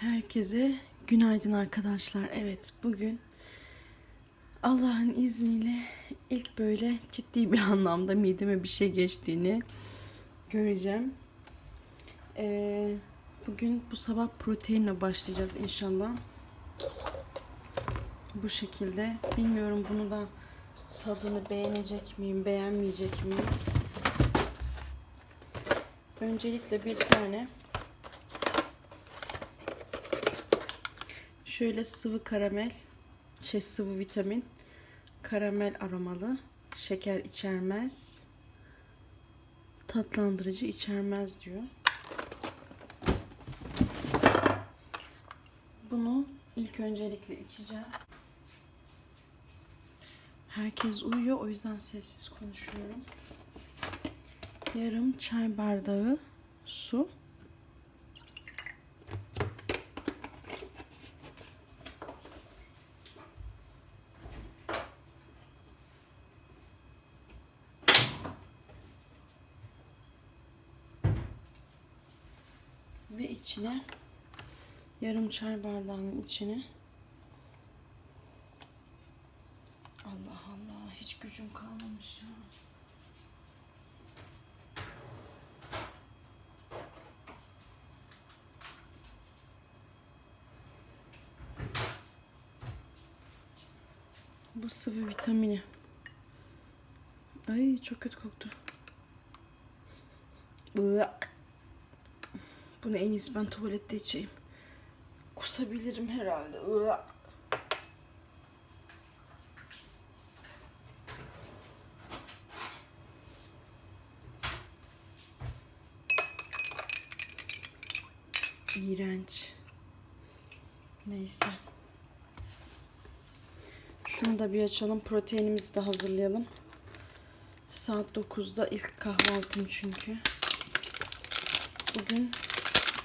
Herkese günaydın arkadaşlar. Evet bugün Allah'ın izniyle ilk böyle ciddi bir anlamda mideme bir şey geçtiğini göreceğim. Ee, bugün bu sabah proteinle başlayacağız inşallah. Bu şekilde. Bilmiyorum bunu da tadını beğenecek miyim, beğenmeyecek miyim? Öncelikle bir tane Şöyle sıvı karamel, şey sıvı vitamin, karamel aromalı, şeker içermez, tatlandırıcı içermez diyor. Bunu ilk öncelikle içeceğim. Herkes uyuyor o yüzden sessiz konuşuyorum. Yarım çay bardağı su. Ve içine yarım çay bardağının içine Allah Allah hiç gücüm kalmamış ya. Bu sıvı vitamini. Ay çok kötü koktu. Iıak. Bunu en iyisi ben tuvalette içeyim. Kusabilirim herhalde. İğrenç. Neyse. Şunu da bir açalım. Proteinimizi de hazırlayalım. Saat 9'da ilk kahvaltım çünkü. Bugün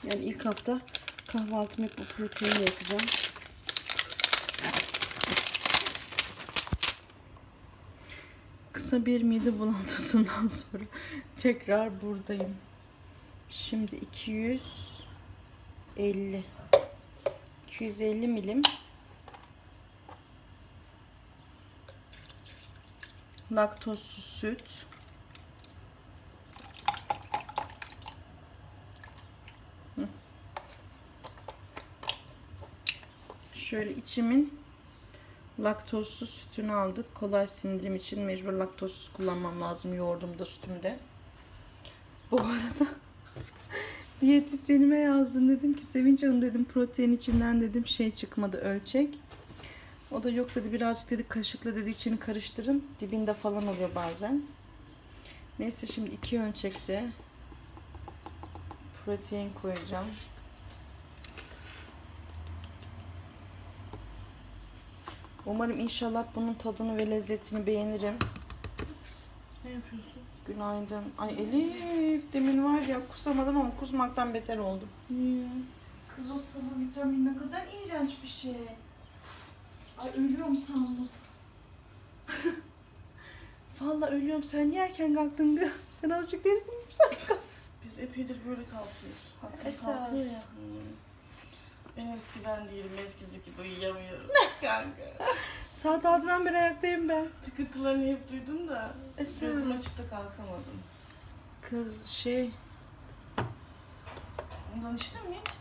yani ilk hafta kahvaltımı hep bu proteinle yapacağım. Kısa bir mide bulantısından sonra tekrar buradayım. Şimdi 250 250 milim laktozsuz süt Şöyle içimin laktozsuz sütünü aldık. Kolay sindirim için mecbur laktozsuz kullanmam lazım yoğurdumda sütümde. Bu arada diyetisyenime yazdım. Dedim ki Sevinç Hanım dedim protein içinden dedim şey çıkmadı ölçek. O da yok dedi birazcık dedi kaşıkla dedi içini karıştırın. Dibinde falan oluyor bazen. Neyse şimdi iki ölçekte protein koyacağım. Umarım inşallah bunun tadını ve lezzetini beğenirim. Ne yapıyorsun? Günaydın. Ay Elif demin var ya kusamadım ama kusmaktan beter oldum. Niye? Kız o sıvı vitamin ne kadar iğrenç bir şey. Ay ölüyorum sandım. Vallahi ölüyorum. Sen niye erken kalktın bir? Sen azıcık derisin. Biz epeydir böyle kalkıyoruz. Esas. kalkıyor ya. Hmm. Ben eski ben değilim. Eskisi gibi uyuyamıyorum. Kanka. Saat 6'dan beri ayaktayım ben. Tıkıntılarını hep duydum da. Esas. Gözüm açık da kalkamadım. Kız şey... Bundan içtin mi hiç?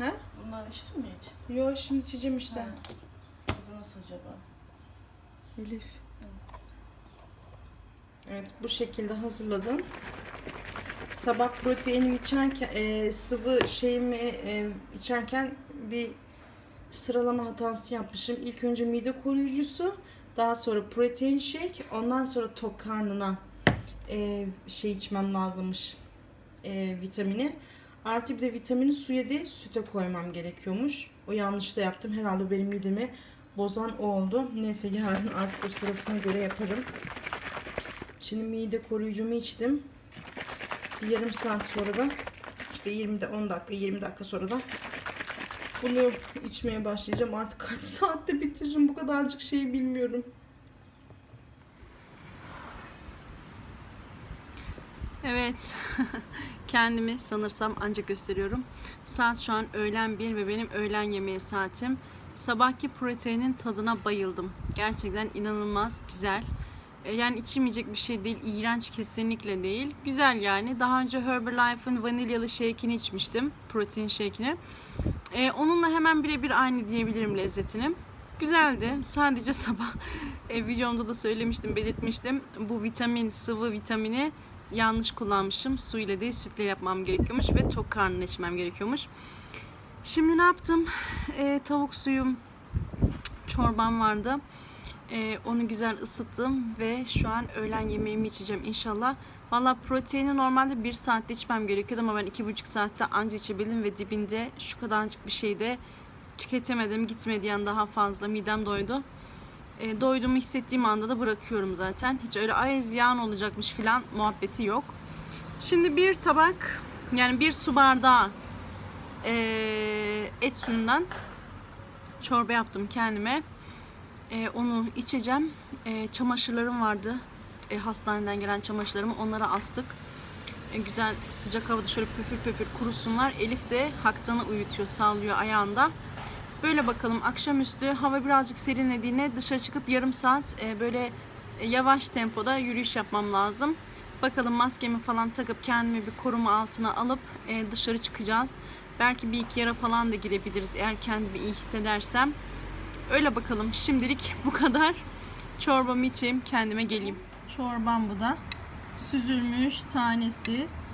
Ha? Bundan içtin mi hiç? Yo şimdi içeceğim işte. Ha. Tadı nasıl acaba? Elif. Evet bu şekilde hazırladım. Sabah proteinimi içerken e, sıvı şeyimi e, içerken bir sıralama hatası yapmışım. İlk önce mide koruyucusu, daha sonra protein shake, ondan sonra tok karnına e, şey içmem lazımmış. E, vitamini. Artı bir de vitamini suya değil süte koymam gerekiyormuş. O yanlış da yaptım. Herhalde benim midemi bozan o oldu. Neyse yarın artık o sırasına göre yaparım. Şimdi mide koruyucumu içtim. Bir yarım saat sonra da işte 20 de 10 dakika 20 dakika sonra da bunu içmeye başlayacağım. Artık kaç saatte bitiririm bu kadarcık şeyi bilmiyorum. Evet. Kendimi sanırsam ancak gösteriyorum. Saat şu an öğlen 1 ve benim öğlen yemeği saatim. Sabahki proteinin tadına bayıldım. Gerçekten inanılmaz güzel. E, Yani içilmeyecek bir şey değil. iğrenç kesinlikle değil. Güzel yani. Daha önce Herbalife'ın vanilyalı shake'ini içmiştim. Protein shake'ini. E, onunla hemen birebir aynı diyebilirim lezzetini. Güzeldi. Sadece sabah e, videomda da söylemiştim, belirtmiştim. Bu vitamin, sıvı vitamini yanlış kullanmışım. Su ile değil sütle yapmam gerekiyormuş ve tok karnına içmem gerekiyormuş. Şimdi ne yaptım? E, tavuk suyum, çorbam vardı. E, onu güzel ısıttım ve şu an öğlen yemeğimi içeceğim inşallah. Valla proteini normalde bir saatte içmem gerekiyordu ama ben iki buçuk saatte anca içebildim ve dibinde şu kadarcık bir şey de tüketemedim. Gitmedi yani daha fazla. Midem doydu. E, doyduğumu hissettiğim anda da bırakıyorum zaten. Hiç öyle ay ziyan olacakmış filan muhabbeti yok. Şimdi bir tabak yani bir su bardağı e, et suyundan çorba yaptım kendime. E, onu içeceğim. E, çamaşırlarım vardı. E, hastaneden gelen çamaşırlarımı onlara astık. E, güzel sıcak havada şöyle püfür püfür kurusunlar. Elif de haktanı uyutuyor, sallıyor ayağında. Böyle bakalım akşamüstü hava birazcık serinlediğine dışarı çıkıp yarım saat e, böyle e, yavaş tempoda yürüyüş yapmam lazım. Bakalım maskemi falan takıp kendimi bir koruma altına alıp e, dışarı çıkacağız. Belki bir iki yere falan da girebiliriz eğer kendimi iyi hissedersem. Öyle bakalım. Şimdilik bu kadar. Çorbamı içeyim, kendime geleyim. Çorbam bu da. Süzülmüş, tanesiz.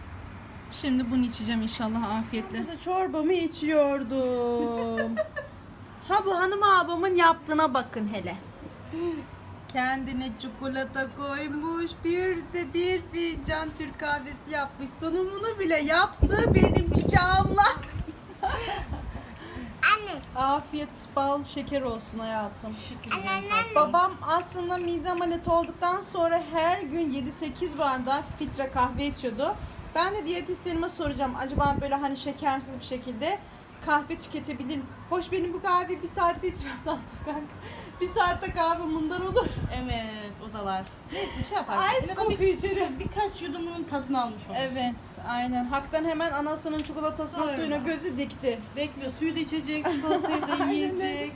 Şimdi bunu içeceğim inşallah afiyetle. Burada çorbamı içiyordum. ha bu hanım abamın yaptığına bakın hele. Kendine çikolata koymuş, bir de bir fincan Türk kahvesi yapmış. Sunumunu bile yaptı benim çiçeğimle. Anne. Afiyet, bal, şeker olsun hayatım. Teşekkür Anne. Babam aslında mide ameliyatı olduktan sonra her gün 7-8 bardak filtre kahve içiyordu. Ben de diyetisyenime soracağım. Acaba böyle hani şekersiz bir şekilde kahve tüketebilir miyim? Hoş benim bu kahveyi bir saatte içmem lazım kanka. Bir saatte kahve bundan olur. Evet o da var. Neyse şey yapar. Ice coffee içerim. bir, birkaç yudumunun tadını almış olur. Evet, aynen. Haktan hemen anasının çikolatasına Öyle. suyuna gözü dikti. Bekliyor. Suyu da içecek, çikolatayı da yiyecek.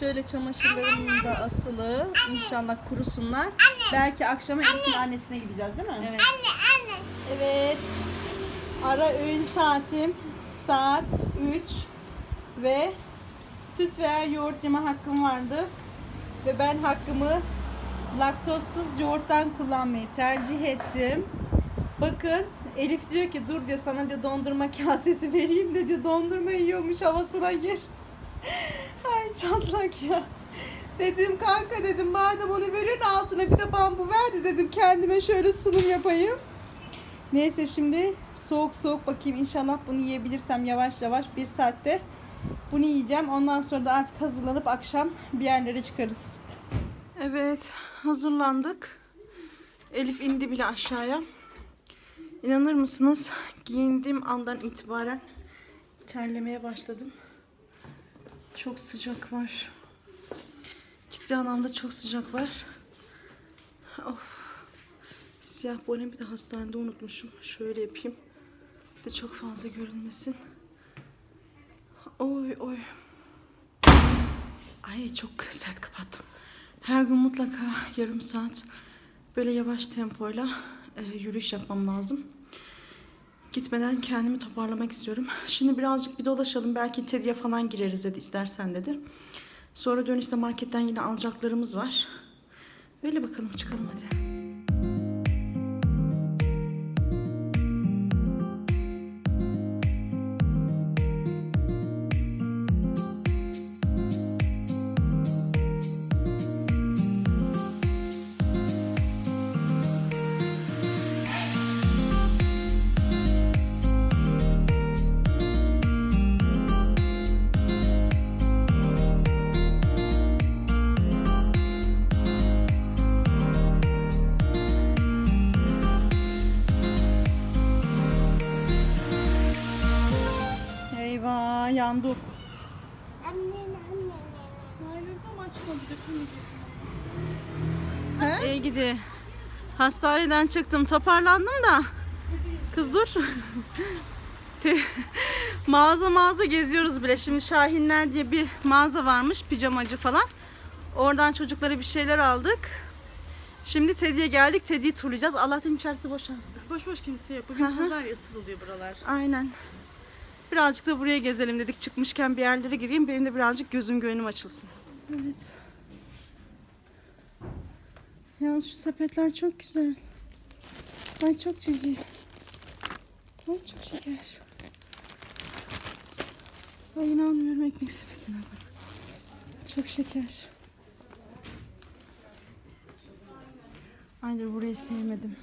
Şöyle çamaşırlarım da asılı. İnşallah kurusunlar. Belki akşama Elif'in annesine gideceğiz değil mi? Evet. Anne anne. Evet. Ara öğün saatim saat 3 ve süt veya yoğurt yeme hakkım vardı. Ve ben hakkımı laktozsuz yoğurttan kullanmayı tercih ettim. Bakın Elif diyor ki dur diyor sana diyor dondurma kasesi vereyim de diyor dondurma yiyormuş havasına gir. Ay çatlak ya. Dedim kanka dedim madem onu veriyorsun altına bir de bambu verdi dedim kendime şöyle sunum yapayım. Neyse şimdi soğuk soğuk bakayım inşallah bunu yiyebilirsem yavaş yavaş bir saatte bunu yiyeceğim. Ondan sonra da artık hazırlanıp akşam bir yerlere çıkarız. Evet hazırlandık. Elif indi bile aşağıya. İnanır mısınız? Giyindiğim andan itibaren terlemeye başladım. Çok sıcak var. Ciddi anlamda çok sıcak var. Of. Siyah bonemi de hastanede unutmuşum. Şöyle yapayım. De çok fazla görünmesin. Oy oy. Ay çok sert kapattım. Her gün mutlaka yarım saat böyle yavaş tempoyla e, yürüyüş yapmam lazım. Gitmeden kendimi toparlamak istiyorum. Şimdi birazcık bir dolaşalım. Belki Teddy'ye falan gireriz dedi istersen dedi. Sonra dönüşte marketten yine alacaklarımız var. Öyle bakalım çıkalım hadi. Yandık. Anne anne. He? İyi gidi. Hastaneden çıktım, toparlandım da Kız dur. Mağaza mağaza geziyoruz bile. Şimdi Şahinler diye bir mağaza varmış. Pijamacı falan. Oradan çocuklara bir şeyler aldık. Şimdi Teddy'ye geldik. Teddy'yi turlayacağız. Allah'tan içerisi boş. Boş boş kimse yok. Bugün pazar ya ıssız oluyor buralar. Aynen. Birazcık da buraya gezelim dedik. Çıkmışken bir yerlere gireyim. Benim de birazcık gözüm gönlüm açılsın. Evet. Yalnız şu sepetler çok güzel. Ay çok cici. Ay çok şeker. Ay inanmıyorum ekmek sepetine bak. Çok şeker. Ay dur burayı sevmedim.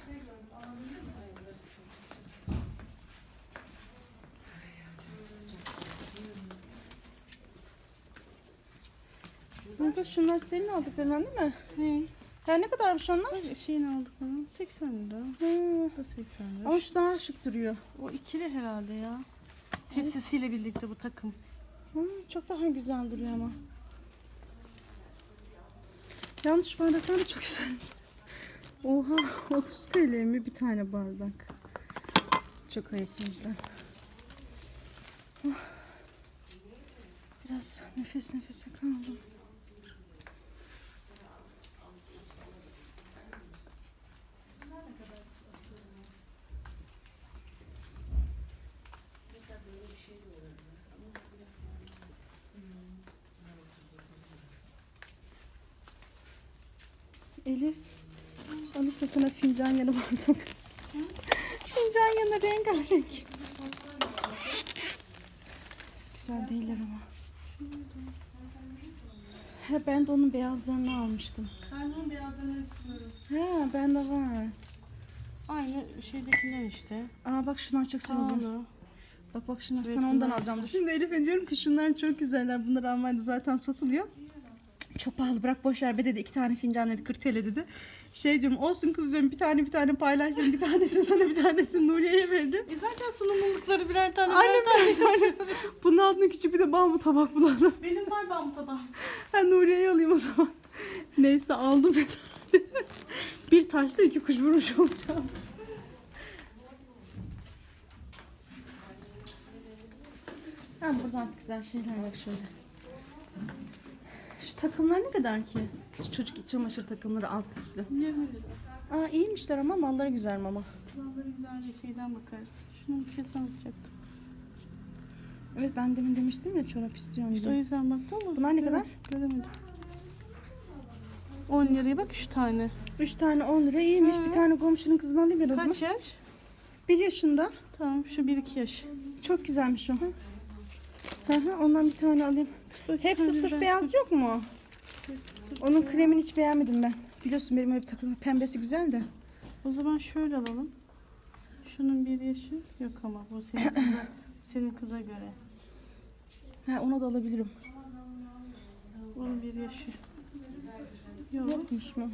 Kanka şunlar senin aldıklarından değil mi? Ne? Ya ne kadarmış onlar? Şeyini aldık onu. 80 lira. Hı. Bu da 80 lira. Ama şu daha şık duruyor. O ikili herhalde ya. Tepsisiyle birlikte bu takım. Hı, çok daha güzel duruyor ama. Yalnız şu bardaklar da çok güzel. Oha 30 TL mi bir tane bardak. Çok ayıpmışlar. Oh. Biraz nefes nefese kaldım. Elif. Al işte sana fincan yanı bardak. fincan yanı rengarenk. Güzel değiller ama. He ben de onun beyazlarını almıştım. Karnım beyazlarını istiyorum. He bende var. Aynı şeydekiler işte. Aa bak şunlar çok seviyorum. Pahalı. Bak bak şunlar Evet, sana ondan bunlar alacağım. Şimdi Elif'e diyorum ki şunlar çok güzeller. Bunları Almanya'da zaten satılıyor. Çok pahalı bırak boş ver be dedi. iki tane fincan dedi 40 TL dedi. Şey diyorum olsun kız diyorum bir tane bir tane paylaştım. Bir tanesini sana bir tanesini Nuriye'ye veririm. E zaten sunumlulukları birer tane Aynen birer tane. böyle. Bunun altında küçük bir de bambu tabak bulalım. Benim var ben bu tabağı. Ben Nuriye'yi alayım o zaman. Neyse aldım bir tane. bir taşla iki kuş vurmuş olacağım. Ha burada artık güzel şeyler bak şöyle. Şu takımlar ne kadar ki? Şu çocuk iç çamaşır takımları altlı üstlü. 20 lira. Aa iyiymişler ama malları güzel mama. Bunları güzel bir şeyden bakarız. Şunun fiyatına bakacaktım. Evet ben demin demiştim ya çorap istiyorum İşte o diye. yüzden baktım ama. Bunlar ne göre- kadar? Göremedim. 10 liraya bak şu tane. Üç tane 10 lira iyiymiş. Hı. Bir tane komşunun kızını alayım biraz mı? Kaç yaş? Bir yaşında. Tamam şu 1-2 yaş. Çok güzelmiş o. Hı hı, ondan bir tane alayım. Hepsi sırf beyaz yok mu? Onun kremini hiç beğenmedim ben. Biliyorsun benim öyle bir takım pembesi güzel de. O zaman şöyle alalım. Şunun bir yaşı yok ama bu senin kıza, senin kıza göre. Ha onu da alabilirim. Onun bir yaşı. Yok. Yokmuş mu?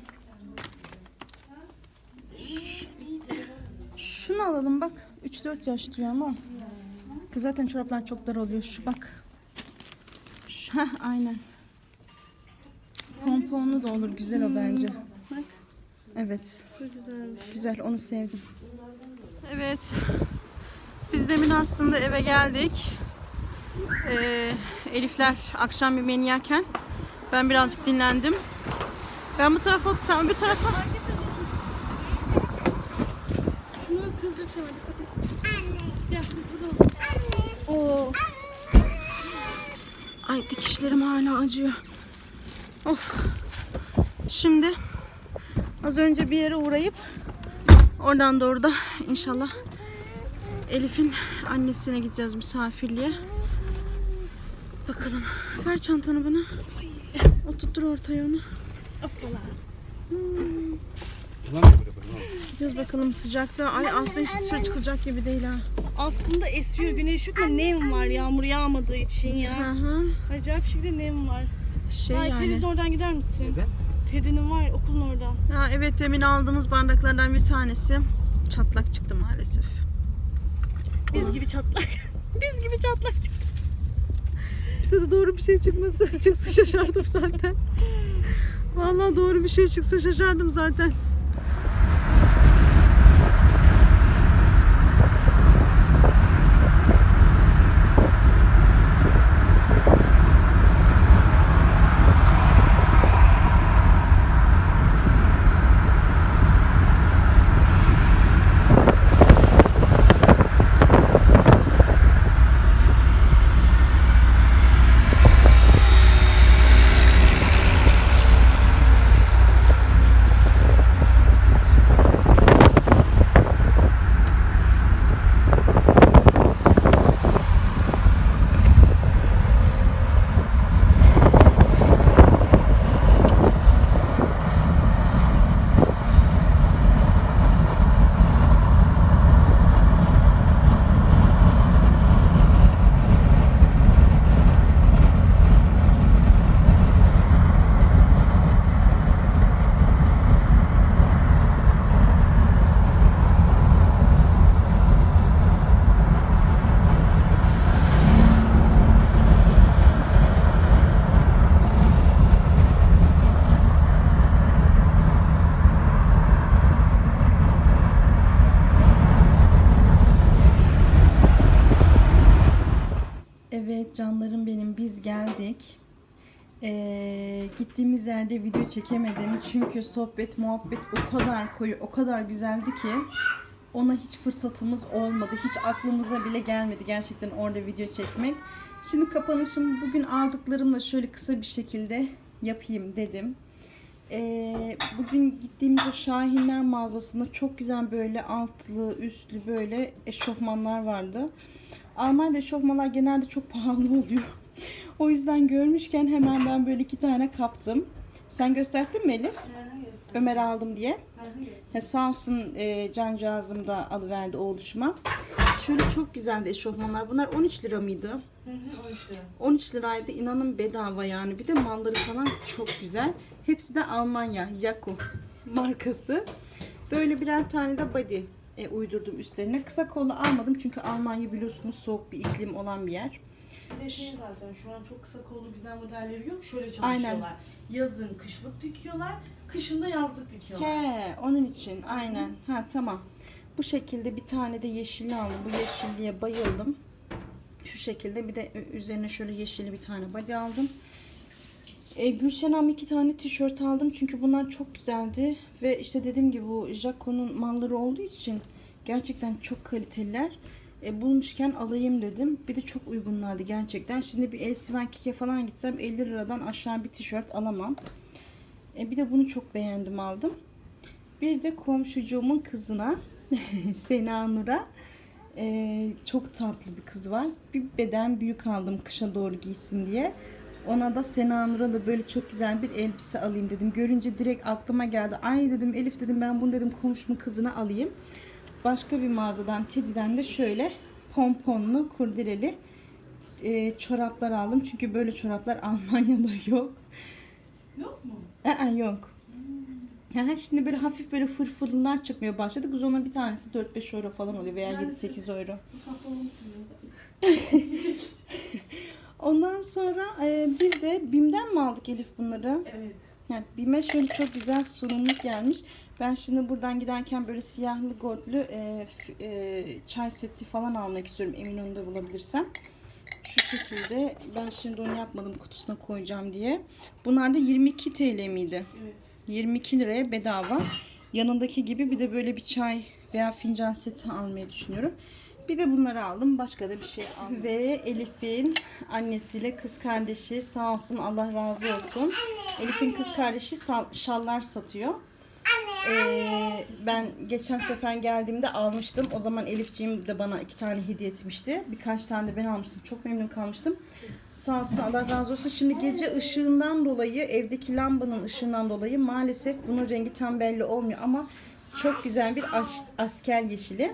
Şunu alalım bak. 3-4 yaş diyor ama. Kız zaten çoraplar çok dar oluyor. Şu bak. Heh, aynen. Pomponlu da olur. Güzel o bence. Bak Evet. bu güzelmiş. Güzel onu sevdim. Evet. Biz demin aslında eve geldik. Ee, Elifler akşam yemeğini yerken ben birazcık dinlendim. Ben bu tarafa otur, sen öbür tarafa. Şunları kızacak hemen dikkat et. Gel kız burada ol. Oo. Ay dikişlerim hala acıyor. Of. Şimdi az önce bir yere uğrayıp oradan doğru da inşallah Elif'in annesine gideceğiz misafirliğe. Bakalım. Ver çantanı bana. Oturttur ortaya onu. Hmm. Gidiyoruz bakalım sıcakta. Ay aslında hiç dışarı çıkılacak gibi değil ha. Aslında esiyor güneş yok ama nem var yağmur yağmadığı için ya. Hı hı. Acayip şekilde nem var. Şey Ay yani. Teddy'nin oradan gider misin? Teddy'nin var okulun oradan. Ha, evet demin aldığımız bardaklardan bir tanesi çatlak çıktı maalesef. Biz gibi çatlak. Biz gibi çatlak çıktı. Bize de doğru bir şey çıkması çıksa şaşardım zaten. Vallahi doğru bir şey çıksa şaşardım zaten. Evet canlarım benim geldik. Ee, gittiğimiz yerde video çekemedim çünkü sohbet muhabbet o kadar koyu o kadar güzeldi ki ona hiç fırsatımız olmadı. Hiç aklımıza bile gelmedi gerçekten orada video çekmek. Şimdi kapanışımı bugün aldıklarımla şöyle kısa bir şekilde yapayım dedim. Ee, bugün gittiğimiz o Şahinler mağazasında çok güzel böyle altlı üstlü böyle eşofmanlar vardı. Almanya'da eşofmanlar genelde çok pahalı oluyor. O yüzden görmüşken hemen ben böyle iki tane kaptım. Sen gösterdin mi Elif? Ömer aldım diye. He, sağ olsun e, cancağızım da alıverdi oğluşuma. Şöyle çok güzeldi eşofmanlar. Bunlar 13 lira mıydı? 13 liraydı. İnanın bedava yani. Bir de malları falan çok güzel. Hepsi de Almanya. Yaku markası. Böyle birer tane de body e, uydurdum üstlerine. Kısa kollu almadım çünkü Almanya biliyorsunuz soğuk bir iklim olan bir yer. Bir de şey zaten şu an çok kısa kollu güzel modelleri yok. Şöyle çalışıyorlar. Yazın kışlık dikiyorlar. Kışın da yazlık dikiyorlar. He, onun için aynen. Ha tamam. Bu şekilde bir tane de yeşilli aldım. Bu yeşilliye bayıldım. Şu şekilde bir de üzerine şöyle yeşilli bir tane bacı aldım. E, Gülşen Hanım iki tane tişört aldım çünkü bunlar çok güzeldi ve işte dediğim gibi bu Jaco'nun malları olduğu için gerçekten çok kaliteliler. E, bulmuşken alayım dedim. Bir de çok uygunlardı gerçekten. Şimdi bir Elsiven Kike falan gitsem 50 liradan aşağı bir tişört alamam. E, bir de bunu çok beğendim aldım. Bir de komşucuğumun kızına Sena Nur'a e, çok tatlı bir kız var. Bir beden büyük aldım kışa doğru giysin diye. Ona da Sena Nur'a da böyle çok güzel bir elbise alayım dedim. Görünce direkt aklıma geldi. Ay dedim Elif dedim ben bunu dedim komşumun kızına alayım. Başka bir mağazadan Teddy'den de şöyle pomponlu kurdeleli e, çoraplar aldım. Çünkü böyle çoraplar Almanya'da yok. Yok mu? Aa, yok. Yani şimdi böyle hafif böyle fırfırlılar çıkmaya başladı. Kız ona bir tanesi 4-5 euro falan oluyor veya Yani 7-8 euro. Ondan sonra e, bir de BİM'den mi aldık Elif bunları? Evet. Yani BİM'e şöyle çok güzel sunumluk gelmiş. Ben şimdi buradan giderken böyle siyahlı goldlu e, e, çay seti falan almak istiyorum. Eminönü'nde bulabilirsem. Şu şekilde ben şimdi onu yapmadım kutusuna koyacağım diye. Bunlar da 22 TL miydi? Evet. 22 liraya bedava. Yanındaki gibi bir de böyle bir çay veya fincan seti almayı düşünüyorum. Bir de bunları aldım. Başka da bir şey almadım. Ve Elif'in annesiyle kız kardeşi sağ olsun Allah razı olsun. Elif'in kız kardeşi şallar satıyor. Ee, ben geçen sefer geldiğimde almıştım. O zaman Elifciğim de bana iki tane hediye etmişti. Birkaç tane de ben almıştım. Çok memnun kalmıştım. Sağ olsun Allah razı olsun. Şimdi gece ışığından dolayı evdeki lambanın ışığından dolayı maalesef bunun rengi tam belli olmuyor ama çok güzel bir as- asker yeşili.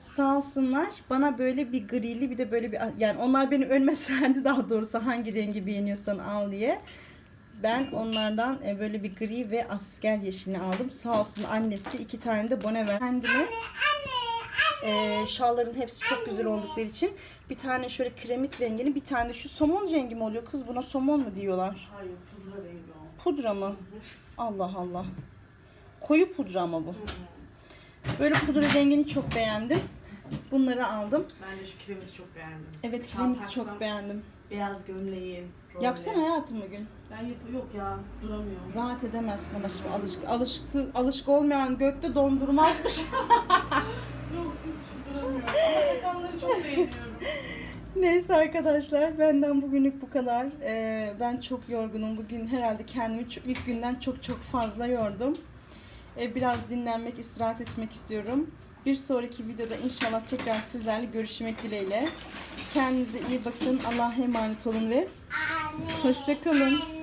Sağ olsunlar bana böyle bir grili bir de böyle bir yani onlar beni ölmeserdi daha doğrusu hangi rengi beğeniyorsan al diye. Ben onlardan e, böyle bir gri ve asker yeşilini aldım. Sağ olsun annesi iki tane de bone ver. Kendime e, şalların hepsi çok güzel oldukları için bir tane şöyle kremit rengini bir tane de şu somon rengi mi oluyor kız buna somon mu diyorlar? Hayır pudra rengi o. Pudra mı? Allah Allah. Koyu pudra ama bu. Böyle pudra rengini çok beğendim. Bunları aldım. Ben de şu kremisi çok beğendim. Evet Tam kremiti çok beğendim. Beyaz gömleğin. Yapsana hayatım bugün. Ben yap yok ya duramıyorum. Rahat edemezsin ama şimdi alışık, alışık, alışık olmayan gökte dondurmazmış. Yok hiç duramıyorum. Ama takanları çok beğeniyorum. Neyse arkadaşlar benden bugünlük bu kadar. Ee, ben çok yorgunum. Bugün herhalde kendimi ilk günden çok çok fazla yordum. Ee, biraz dinlenmek, istirahat etmek istiyorum. Bir sonraki videoda inşallah tekrar sizlerle görüşmek dileğiyle. Kendinize iyi bakın. Allah'a emanet olun ve hoşçakalın.